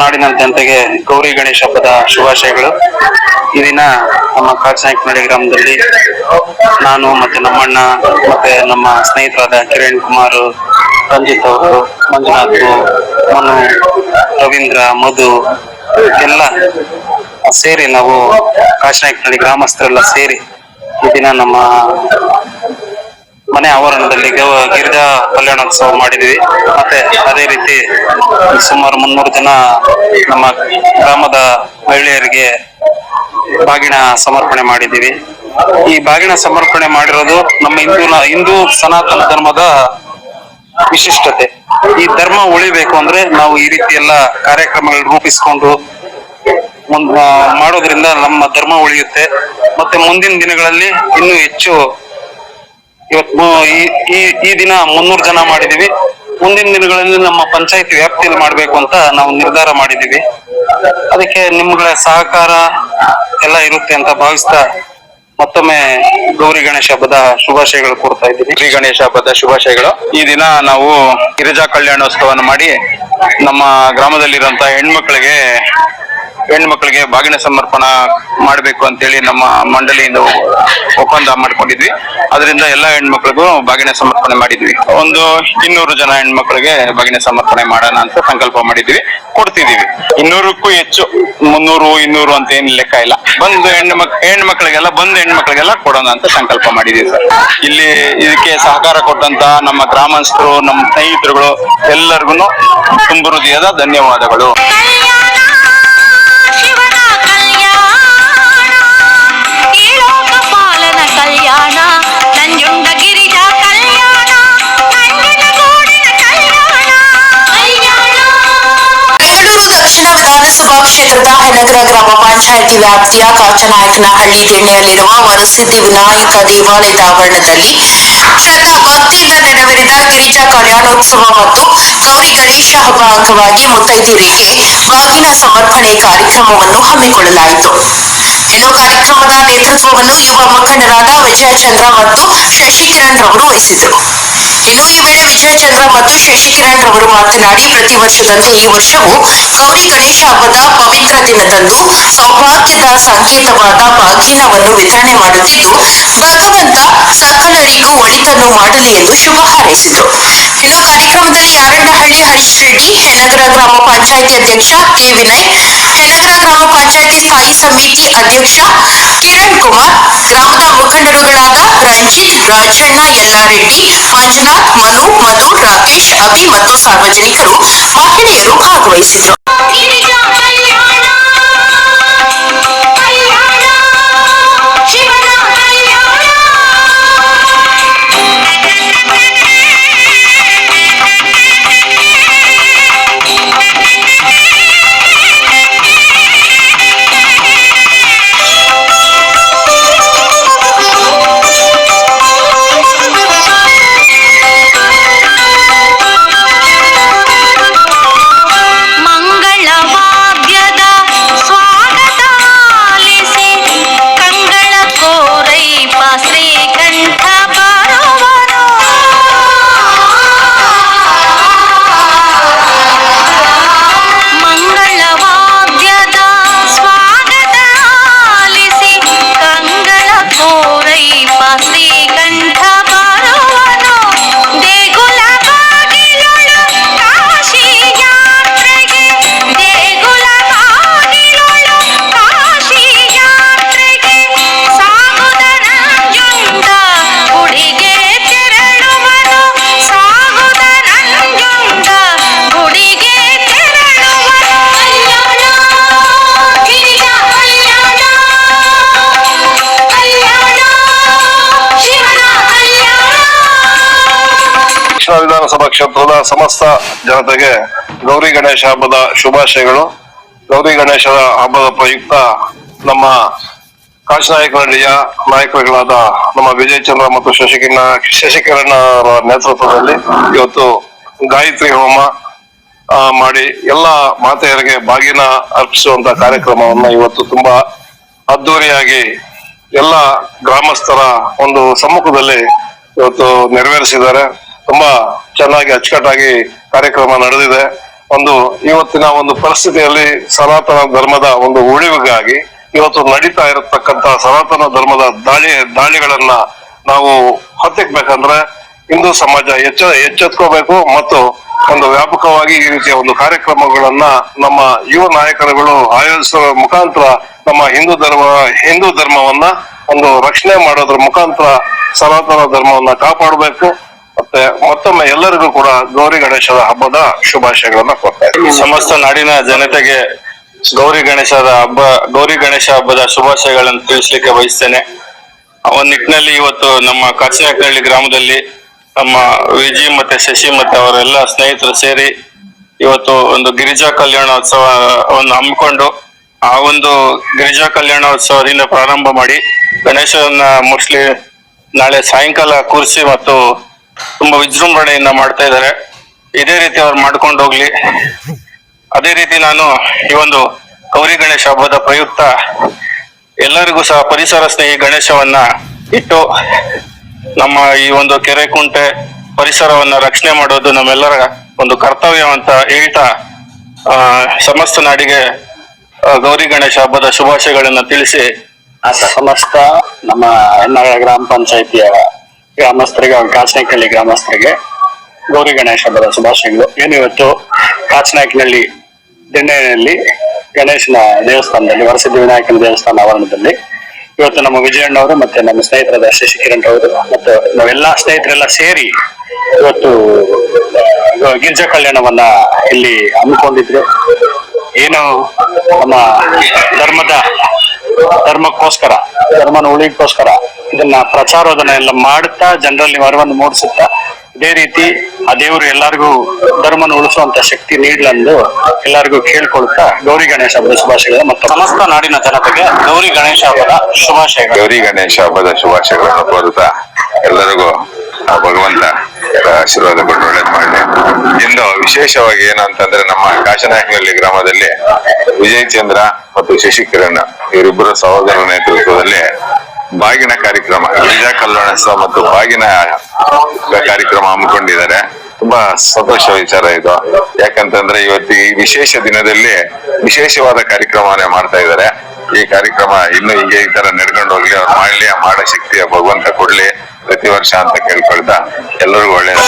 ನಾಡಿನ ಜನತೆಗೆ ಗೌರಿ ಗಣೇಶ ಹಬ್ಬದ ಶುಭಾಶಯಗಳು. ಈ ದಿನ ನಮ್ಮ ಕಾಡ್ಸಾಯಕನಹಳ್ಳಿ ಗ್ರಾಮದಲ್ಲಿ ನಾನು ಮತ್ತೆ ನಮ್ಮಣ್ಣ ಮತ್ತೆ ನಮ್ಮ ಸ್ನೇಹಿತರಾದ ಕಿರಣ್ ಕುಮಾರ್, ರಂಜಿತ್ ಅವರು, ಮಂಜುನಾಥ್, ಮನು, ರವೀಂದ್ರ, ಮಧು ಎಲ್ಲ ಸೇರಿ ನಾವು ಕಾಶನಾಯಕನಹಳ್ಳಿ ಗ್ರಾಮಸ್ಥರೆಲ್ಲ ಸೇರಿ ಈ ದಿನ ನಮ್ಮ ಮನೆ ಆವರಣದಲ್ಲಿ ಗಿರಿಜಾ ಕಲ್ಯಾಣೋತ್ಸವ ಮಾಡಿದ್ವಿ. ಮತ್ತೆ ಅದೇ ರೀತಿ ಸುಮಾರು ಮುನ್ನೂರು ಜನ ನಮ್ಮ ಗ್ರಾಮದ ಮಹಿಳೆಯರಿಗೆ ಬಾಗಿನ ಸಮರ್ಪಣೆ ಮಾಡಿದ್ದೀವಿ. ಈ ಬಾಗಿನ ಸಮರ್ಪಣೆ ಮಾಡಿರೋದು ನಮ್ಮ ಹಿಂದೂ ಹಿಂದೂ ಸನಾತನ ಧರ್ಮದ ವಿಶಿಷ್ಟತೆ. ಈ ಧರ್ಮ ಉಳಿಬೇಕು ಅಂದ್ರೆ ನಾವು ಈ ರೀತಿ ಎಲ್ಲ ಕಾರ್ಯಕ್ರಮಗಳು ರೂಪಿಸಿಕೊಂಡು ಮಾಡೋದ್ರಿಂದ ನಮ್ಮ ಧರ್ಮ ಉಳಿಯುತ್ತೆ. ಮತ್ತೆ ಮುಂದಿನ ದಿನಗಳಲ್ಲಿ ಇನ್ನೂ ಹೆಚ್ಚು ಇವತ್ತು ಈ, ಈ- ದಿನ ಮುನ್ನೂರು ಜನ ಮಾಡಿದೀವಿ. ಮುಂದಿನ ದಿನಗಳಲ್ಲಿ ನಮ್ಮ ಪಂಚಾಯತ್ ವ್ಯಾಪ್ತಿಯಲ್ಲಿ ಮಾಡ್ಬೇಕು ಅಂತ ನಾವು ನಿರ್ಧಾರ ಮಾಡಿದೀವಿ. ಅದಕ್ಕೆ ನಿಮ್ಗಳ ಸಹಕಾರ ಎಲ್ಲ ಇರುತ್ತೆ ಅಂತ ಭಾವಿಸ್ತಾ ಮತ್ತೊಮ್ಮೆ ಗೌರಿ ಗಣೇಶ ಹಬ್ಬದ ಶುಭಾಶಯಗಳು ಕೊಡ್ತಾ ಇದ್ದೀನಿ. ಶ್ರೀ ಗಣೇಶ ಹಬ್ಬದ ಶುಭಾಶಯಗಳು. ಈ ದಿನ ನಾವು ಗಿರಿಜಾ ಕಲ್ಯಾಣೋತ್ಸವವನ್ನು ಮಾಡಿ ನಮ್ಮ ಗ್ರಾಮದಲ್ಲಿರುವಂತಹ ಹೆಣ್ಮಕ್ಳಿಗೆ ಹೆಣ್ಮಕ್ಳಿಗೆ ಬಾಗಿನ ಸಮರ್ಪಣ ಮಾಡಬೇಕು ಅಂತೇಳಿ ನಮ್ಮ ಮಂಡಳಿಯಿಂದ ಒಪ್ಪಂದ ಮಾಡ್ಕೊಂಡಿದ್ವಿ. ಅದರಿಂದ ಎಲ್ಲ ಹೆಣ್ಮಕ್ಳಿಗೂ ಬಾಗಿನ ಸಮರ್ಪಣೆ ಮಾಡಿದ್ವಿ. ಒಂದು ಇನ್ನೂರು ಜನ ಹೆಣ್ಮಕ್ಳಿಗೆ ಬಾಗಿನ ಸಮರ್ಪಣೆ ಮಾಡೋಣ ಅಂತ ಸಂಕಲ್ಪ ಮಾಡಿದ್ವಿ. ಕೊಡ್ತಿದೀವಿ ಇನ್ನೂರಕ್ಕೂ ಹೆಚ್ಚು, ಮುನ್ನೂರು, ಇನ್ನೂರು ಅಂತ ಏನ್ ಲೆಕ್ಕ ಇಲ್ಲ. ಬಂದು ಹೆಣ್ಣು ಮಕ್ ಹೆಣ್ಮಕ್ಳಿಗೆಲ್ಲ, ಬಂದು ಹೆಣ್ಮಕ್ಳಿಗೆಲ್ಲ ಕೊಡೋಣ ಅಂತ ಸಂಕಲ್ಪ ಮಾಡಿದೀವಿ ಸರ್. ಇಲ್ಲಿ ಇದಕ್ಕೆ ಸಹಕಾರ ಕೊಟ್ಟಂತ ನಮ್ಮ ಗ್ರಾಮಸ್ಥರು, ನಮ್ಮ ಸ್ನೇಹಿತರುಗಳು ಎಲ್ಲರಿಗೂ ತುಂಬ ಹೃದಯದ ಧನ್ಯವಾದಗಳು ಶಿವನ ಕಲ್ಯಾಣ ಈ ಲೋಕಪಾಲನ ಕಲ್ಯಾಣ ನಂಜುಂಡ ಗಿರಿಜಾ ಕಲ್ಯಾಣ ನಂಜನಗೂಡಿನ ಕಲ್ಯಾಣ. ಕಲ್ಯಾಣ. ಬೆಂಗಳೂರು ದಕ್ಷಿಣ ವಿಧಾನಸಭಾ ಕ್ಷೇತ್ರದ ವ್ಯಾಪ್ತಿಯ ಕಾಚನಾಯಕನಹಳ್ಳಿ ದಿಣ್ಣೆಯಲ್ಲಿರುವ ವರಸಿದ್ಧಿ ವಿನಾಯಕ ದೇವಾಲಯದ ಆವರಣದಲ್ಲಿ ಶ್ರದ್ಧಾ ಭಕ್ತಿಯಿಂದ ನೆರವೇರಿದ ಗಿರಿಜಾ ಕಲ್ಯಾಣೋತ್ಸವ ಮತ್ತು ಗೌರಿ ಗಣೇಶ ಹಬ್ಬ ಅಂಗವಾಗಿ ಮುತ್ತೈದೆಯರಿಗೆ ಬಾಗಿನ ಸಮರ್ಪಣೆ ಕಾರ್ಯಕ್ರಮವನ್ನು ಹಮ್ಮಿಕೊಳ್ಳಲಾಯಿತು. ಇನ್ನು ಕಾರ್ಯಕ್ರಮದ ನೇತೃತ್ವವನ್ನು ಯುವ ಮುಖಂಡರಾದ ವಿಜಯಚಂದ್ರ ಮತ್ತು ಶಶಿಕಿರಣ್ ರವರು ವಹಿಸಿದರು ವೇಳೆ ವಿಜಯಚಂದ್ರ ಮತ್ತು ಶಶಿಕಿರಣ್ ಅವರು ಮಾತನಾಡಿ ಪ್ರತಿ ವರ್ಷದಂತೆ ಈ ವರ್ಷವೂ ಗೌರಿ ಗಣೇಶ ಹಬ್ಬದ ಪವಿತ್ರ ದಿನದಂದು ಸೌಭಾಗ್ಯದ ಸಂಕೇತವಾದ ಬಾಗಿನವನ್ನು ವಿತರಣೆ ಮಾಡುತ್ತಿದ್ದು ಭಗವಂತ ಸಕಲರಿಗೂ ಒಳಿತನ್ನು ಮಾಡಲಿ ಎಂದು ಶುಭ ಹಾರೈಸಿದರು. ಇನ್ನು ಕಾರ್ಯಕ್ರಮದಲ್ಲಿ ಯಾರಣ್ಣಹಳ್ಳಿ ಹರೀಶ್ ರೆಡ್ಡಿ, ಹೆನಗರ ಗ್ರಾಮ ಪಂಚಾಯಿತಿ ಅಧ್ಯಕ್ಷ ಕೆ ವಿನಯ್, ಹೆನಗರ ಗ್ರಾಮ ಪಂಚಾಯಿತಿ ಸ್ಥಾಯಿ ಸಮಿತಿ ಅಧ್ಯಕ್ಷ ಕಿರಣ್ ಕುಮಾರ್, ಗ್ರಾಮದ ಮುಖಂಡರುಗಳಾದ ರಂಜಿತ್ ರಾಜಣ್ಣ ಯಲ್ಲಾರೆಡ್ಡಿ ಮಂಜುನಾಥ್ ಮನು ಮಧು ರಾಕೇಶ್ ಅಭಿ ಮತ್ತು ಸಾರ್ವಜನಿಕರು ಮಹಿಳೆಯರು ಭಾಗವಹಿಸಿದ್ರು ವಿಧಾನಸಭಾ ಕ್ಷೇತ್ರದ ಸಮಸ್ತ ಜನತೆಗೆ ಗೌರಿ ಗಣೇಶ ಹಬ್ಬದ ಶುಭಾಶಯಗಳು. ಗೌರಿ ಗಣೇಶ ಹಬ್ಬದ ಪ್ರಯುಕ್ತ ನಮ್ಮ ಕಾಶನಾಯಕನಹಳ್ಳಿಯ ನಾಯಕರುಗಳಾದ ನಮ್ಮ ವಿಜಯ್ ಚಂದ್ರ ಮತ್ತು ಶಶಿಕಿರಣ ಶಶಿಕಿರಣ್ ಅವರ ನೇತೃತ್ವದಲ್ಲಿ ಇವತ್ತು ಗಾಯತ್ರಿ ಹೋಮ ಮಾಡಿ ಎಲ್ಲ ಮಾತೆಯರಿಗೆ ಬಾಗಿನ ಅರ್ಪಿಸುವಂತ ಕಾರ್ಯಕ್ರಮವನ್ನ ಇವತ್ತು ತುಂಬಾ ಅದ್ದೂರಿಯಾಗಿ ಎಲ್ಲ ಗ್ರಾಮಸ್ಥರ ಒಂದು ಸಮ್ಮುಖದಲ್ಲಿ ಇವತ್ತು ನೆರವೇರಿಸಿದ್ದಾರೆ. ತುಂಬಾ ಚೆನ್ನಾಗಿ ಅಚ್ಚುಕಟ್ಟಾಗಿ ಕಾರ್ಯಕ್ರಮ ನಡೆದಿದೆ. ಒಂದು ಇವತ್ತಿನ ಒಂದು ಪರಿಸ್ಥಿತಿಯಲ್ಲಿ ಸನಾತನ ಧರ್ಮದ ಒಂದು ಉಳಿವಿಗಾಗಿ ಇವತ್ತು ನಡೀತಾ ಇರತಕ್ಕಂತ ಸನಾತನ ಧರ್ಮದ ದಾಳಿ, ದಾಳಿಗಳನ್ನ ನಾವು ಹತ್ತಿಕ್ಬೇಕಂದ್ರೆ ಹಿಂದೂ ಸಮಾಜ ಎಚ್ಚ, ಎಚ್ಚೆತ್ಕೋಬೇಕು ಮತ್ತು ಒಂದು ವ್ಯಾಪಕವಾಗಿ ಈ ರೀತಿಯ ಒಂದು ಕಾರ್ಯಕ್ರಮಗಳನ್ನ ನಮ್ಮ ಯುವ ನಾಯಕರುಗಳು ಆಯೋಜಿಸುವ ಮುಖಾಂತರ ನಮ್ಮ ಹಿಂದೂ ಧರ್ಮ, ಹಿಂದೂ ಧರ್ಮವನ್ನ ಒಂದು ರಕ್ಷಣೆ ಮಾಡೋದ್ರ ಮುಖಾಂತರ ಸನಾತನ ಧರ್ಮವನ್ನ ಕಾಪಾಡಬೇಕು. ಮತ್ತೆ ಮತ್ತೊಮ್ಮೆ ಎಲ್ಲರಿಗೂ ಕೂಡ ಗೌರಿ ಗಣೇಶದ ಹಬ್ಬದ ಶುಭಾಶಯಗಳನ್ನ ಕೊಡ್ತಾ ಇದ್ದೀನಿ. ಸಮಸ್ತ ನಾಡಿನ ಜನತೆಗೆ ಗೌರಿ ಗಣೇಶದ ಹಬ್ಬ, ಗೌರಿ ಗಣೇಶ ಹಬ್ಬದ ಶುಭಾಶಯಗಳನ್ನು ತಿಳಿಸ್ಲಿಕ್ಕೆ ಬಯಸ್ತೇನೆ. ಒಂದ್ ನಿಟ್ಟಿನಲ್ಲಿ ಇವತ್ತು ನಮ್ಮ ಕಾಚಿನಾಕನಹಳ್ಳಿ ಗ್ರಾಮದಲ್ಲಿ ನಮ್ಮ ವಿಜಿ ಮತ್ತೆ ಶಶಿ ಮತ್ತೆ ಅವರೆಲ್ಲ ಸ್ನೇಹಿತರು ಸೇರಿ ಇವತ್ತು ಒಂದು ಗಿರಿಜಾ ಕಲ್ಯಾಣೋತ್ಸವವನ್ನು ಹಮ್ಮಿಕೊಂಡು ಆ ಒಂದು ಗಿರಿಜಾ ಕಲ್ಯಾಣೋತ್ಸವದಿಂದ ಪ್ರಾರಂಭ ಮಾಡಿ ಗಣೇಶನ ಮೋಸ್ಟ್ಲಿ ನಾಳೆ ಸಾಯಂಕಾಲ ಕೂರಿಸಿ ಮತ್ತು ತುಂಬಾ ವಿಜೃಂಭಣೆಯಿಂದ ಮಾಡ್ತಾ ಇದ್ದಾರೆ. ಇದೇ ರೀತಿ ಅವ್ರು ಮಾಡ್ಕೊಂಡು ಹೋಗ್ಲಿ. ಅದೇ ರೀತಿ ನಾನು ಈ ಒಂದು ಗೌರಿ ಗಣೇಶ ಹಬ್ಬದ ಪ್ರಯುಕ್ತ ಎಲ್ಲರಿಗೂ ಸಹ ಪರಿಸರ ಸ್ನೇಹಿ ಗಣೇಶವನ್ನ ಇಟ್ಟು ನಮ್ಮ ಈ ಒಂದು ಕೆರೆ ಕುಂಟೆ ಪರಿಸರವನ್ನ ರಕ್ಷಣೆ ಮಾಡೋದು ನಮ್ಮೆಲ್ಲರ ಒಂದು ಕರ್ತವ್ಯ ಅಂತ ಹೇಳ್ತಾ ಆ, ಸಮಸ್ತ ನಾಡಿಗೆ ಗೌರಿ ಗಣೇಶ ಹಬ್ಬದ ಶುಭಾಶಯಗಳನ್ನ ತಿಳಿಸಿ ಸಮಸ್ತ ನಮ್ಮ ಹೆಣ್ಣಾಳ ಗ್ರಾಮ ಪಂಚಾಯಿತಿಯ ಗ್ರಾಮಸ್ಥರಿಗೆ ಹಾಗೂ ಕಾಚನಾಯ್ಕನಹಳ್ಳಿ ಗ್ರಾಮಸ್ಥರಿಗೆ, ಗೌರಿ ಗಣೇಶ ಹಬ್ಬದ ಶುಭಾಶಯಗಳು. ಏನು ಇವತ್ತು ಕಾಚನಾಯ್ಕನಹಳ್ಳಿ ದಿಣ್ಣೆಯಲ್ಲಿ ಗಣೇಶನ ದೇವಸ್ಥಾನದಲ್ಲಿ, ವರಸಿದ್ಧ ವಿನಾಯಕನ ದೇವಸ್ಥಾನ ಆವರಣದಲ್ಲಿ. ಇವತ್ತು ನಮ್ಮ ವಿಜಯಣ್ಣವರು ಮತ್ತೆ ನಮ್ಮ ಸ್ನೇಹಿತರಾದ ಶಶಿ ಕಿರಣ್ ಅವರು ಮತ್ತು ನಾವೆಲ್ಲ ಸ್ನೇಹಿತರೆಲ್ಲ ಸೇರಿ ಇವತ್ತು ಗಿರಿಜಾ ಕಲ್ಯಾಣವನ್ನ ಇಲ್ಲಿ ಹಮ್ಮಿಕೊಂಡಿದ್ರು. ಏನು ನಮ್ಮ ಧರ್ಮದ, ಧರ್ಮಕ್ಕೋಸ್ಕರ, ಧರ್ಮನ ಉಳಿಗೋಸ್ಕರ ಇದನ್ನ ಪ್ರಚಾರೋದನ ಎಲ್ಲ ಮಾಡುತ್ತಾ ಜನರಲ್ಲಿ ಅರಿವನ್ನು ಮೂಡಿಸುತ್ತಾ ಇದೇ ರೀತಿ ಆ ದೇವರು ಎಲ್ಲರಿಗೂ ಧರ್ಮನ ಉಳಿಸುವಂತ ಶಕ್ತಿ ನೀಡ್ಲಂದು ಎಲ್ಲರಿಗೂ ಕೇಳ್ಕೊಳ್ತಾ ಗೌರಿ ಗಣೇಶ ಹಬ್ಬದ ಶುಭಾಶಯಗಳು ಮತ್ತು ಸಮಸ್ತ ನಾಡಿನ ಜನತೆಗೆ ಗೌರಿ ಗಣೇಶ ಹಬ್ಬದ ಶುಭಾಶಯಗಳು. ಗೌರಿ ಗಣೇಶ ಹಬ್ಬದ ಶುಭಾಶಯಗಳನ್ನು ಕೋರುತ್ತಾ ಎಲ್ಲರಿಗೂ ಆ ಭಗವಂತ ಆಶೀರ್ವಾದ ಕೊಟ್ಟು ಒಳ್ಳೇದು ಮಾಡಲಿ ಇಂದು ವಿಶೇಷವಾಗಿ ಏನು ಅಂತಂದ್ರೆ ನಮ್ಮ ಕಾಶನಾಯಕನಹಳ್ಳಿ ಗ್ರಾಮದಲ್ಲಿ ವಿಜಯ್ ಚಂದ್ರ ಮತ್ತು ಶಶಿಕಿರಣ್ ಇವರಿಬ್ಬರ ಸಹೋದರ ನೇತೃತ್ವದಲ್ಲಿ ಬಾಗಿನ ಕಾರ್ಯಕ್ರಮ ವಿಜಯ ಕಲ್ಯಾಣೋತ್ಸವ ಮತ್ತು ಬಾಗಿನ ಕಾರ್ಯಕ್ರಮ ಹಮ್ಮಿಕೊಂಡಿದ್ದಾರೆ. ತುಂಬಾ ಸಂತೋಷ ವಿಚಾರ ಇದು. ಯಾಕಂತಂದ್ರೆ ಇವತ್ತು ಈ ವಿಶೇಷ ದಿನದಲ್ಲಿ ವಿಶೇಷವಾದ ಕಾರ್ಯಕ್ರಮವನ್ನೇ ಮಾಡ್ತಾ ಇದ್ದಾರೆ. ಈ ಕಾರ್ಯಕ್ರಮ ಇನ್ನು ಹೀಗೆ ಈ ತರ ನಡ್ಕೊಂಡು ಹೋಗ್ಲಿ, ಅವ್ರು ಮಾಡ್ಲಿ ಮಾಡೋ ಶಕ್ತಿಯ ಭಗವಂತ ಕೊಡ್ಲಿ, ಪ್ರತಿ ವರ್ಷ ಅಂತ ಕೇಳ್ಕೊಳ್ತಾ ಎಲ್ಲರಿಗೂ ಒಳ್ಳೇದು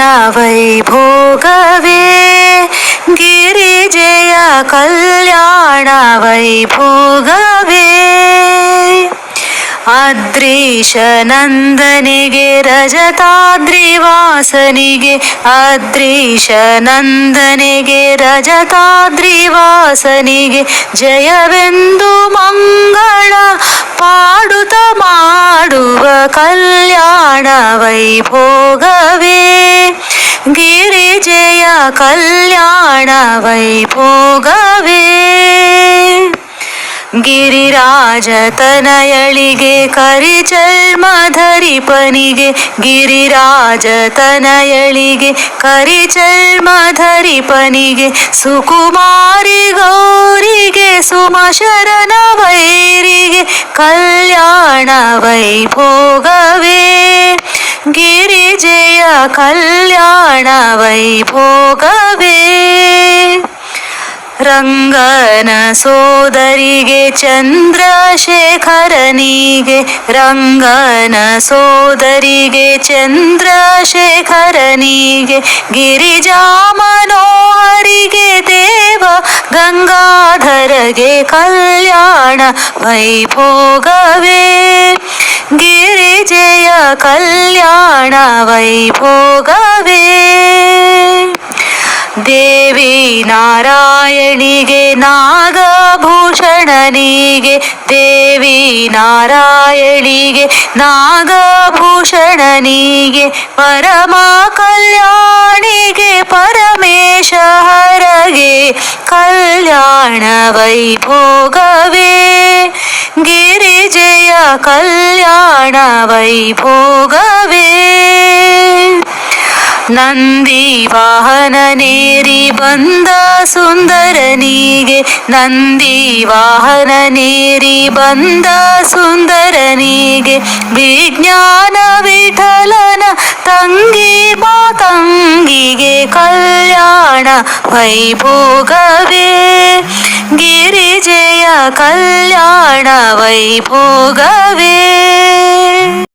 ಕಲ್ಯಾಣ ವೈಭೋಗವೇ ಗಿರಿಜಯ ಕಲ್ಯಾಣ ವೈಭೋಗವೇ ಅದ್ರೀಶ ನಂದನಿಗೆ ರಜತಾದ್ರಿವಾಸನಿಗೆ ಅದ್ರೀಶ ನಂದನಿಗೆ ರಜತಾದ್ರಿವಾಸನಿಗೆ ಜಯವೆಂದು ಮಂಗಳ ಪಾಡುತ ಮಾಡುವ ಕಲ್ಯಾಣ ವೈಭೋಗವೇ. ಗಿರಿಜಯ ಕಲ್ಯಾಣ ವೈಭೋಗವೇ. ಗಿರಿರಾಜತನಯಳಿಗೆ ಕರಿಚರ್ಮಧರಿಪನಿಗೆ ಗಿರಿರಾಜತನಯಳಿಗೆ ಕರಿಚರ್ಮಧರಿಪನಿಗೆ ಸುಕುಮಾರಿ ಗೌರಿಗೆ ಸುಮಶರಣ ವೈರಿಗೆ ಕಲ್ಯಾಣ ವೈಭೋಗವೇ ಗಿರಿಜಯ ಕಲ್ಯಾಣ ವೈಭೋಗವೇ ರಂಗನ ಸೋದರಿಗೆ ಚಂದ್ರಶೇಖರನಿಗೆ ರಂಗನ ಸೋದರಿಗೆ ಚಂದ್ರಶೇಖರನಿಗೆ ಗಿರಿಜಾ ಮನೋಹರಿಗೆ ದೇವ ಗಂಗಾಧರಗೆ ಕಲ್ಯಾಣ ವೈಭೋಗವೇ ಗಿರಿಜಯ ಕಲ್ಯಾಣ ವೈಭೋಗವೇ ದೇವಿ ನಾರಾಯಣಿಗೆ ನಾಗಭೂಷಣನಿಗೆ ದೇವಿ ನಾರಾಯಣಿಗೆ ನಾಗಭೂಷಣನಿಗೆ ಪರಮ ಕಲ್ಯಾಣಿಗೆ ಪರಮೇಶ ಹರಗೆ ಕಲ್ಯಾಣ ವೈಭೋಗವೇ ಗಿರಿಜಯ ಕಲ್ಯಾಣ ವೈಭೋಗವೇ ನಂದಿ ವಾಹನನೇರಿ ಬಂದ ಸುಂದರನಿಗೆ ನಂದಿ ವಾಹನನೇರಿ ಬಂದ ಸುಂದರನಿಗೆ ವಿಜ್ಞಾನ ವಿಠಲನ ತಂಗಿ ಮಾತಂಗಿಗೆ ಕಲ್ಯಾಣ ವೈಭೋಗವೇ ಗಿರಿಜಯ ಕಲ್ಯಾಣ ವೈಭೋಗವೇ